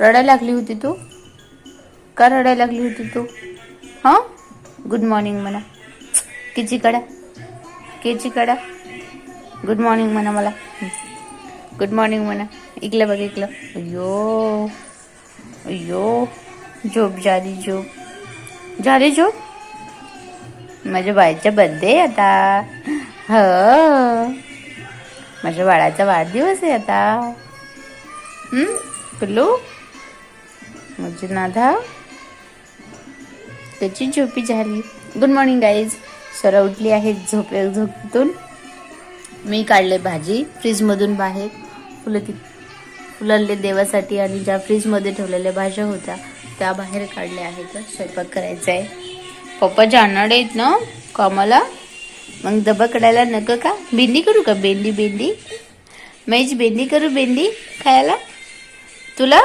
रडायला लागली होती तू? का रडायला लागली होती तू? हां? गुड मॉर्निंग म्हणा. किची कडा? केची कडा? गुड मॉर्निंग म्हणा मला. गुड मॉर्निंग म्हणा. इकलं बघ इकलं. अय्यो. अय्यो. झोप झाली झोप. झाली झोप? माझ्या बाळाचा बर्थडे आता. हो. माझ्या बाळाचा वाढदिवस आहे आता. हम्म पिल्लू? म्हणजे नाधा त्याची झोपी झाली. गुड मॉर्निंग गाईज सर उठली आहे झोपे झोपेतून. मी काढले भाजी फ्रीजमधून बाहेर. फुलं ती फुलले देवासाठी आणि ज्या फ्रीजमध्ये ठेवलेल्या भाज्या होत्या त्या बाहेर काढल्या आहेत. स्वयंपाक करायचा आहे पप्पा जाणार आहेत ना कामाला? मग दबा काढायला नको का? भेंडी करू का? भेंडी भेंडी. मैच भेंडी करू भेंडी खायला? तुला?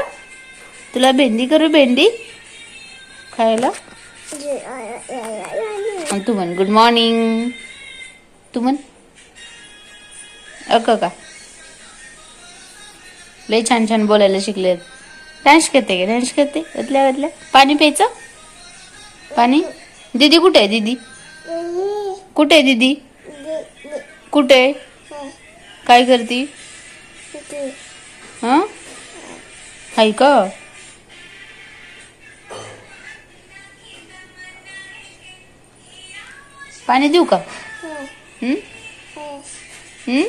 तुला भेंडी करू भेंडी? खायला? मग तू म्हण गुड मॉर्निंग तू म्हण. अक का लय छान छान बोलायला शिकले डान्स करते का? डान्स करते? अदल्या अदल्या पाणी प्यायचं? पाणी? दीदी कुठे आहे दीदी? कुठे आहे दीदी? कुठे? काय करती? हा? हाय पाणी देऊ का? हम्म हम्म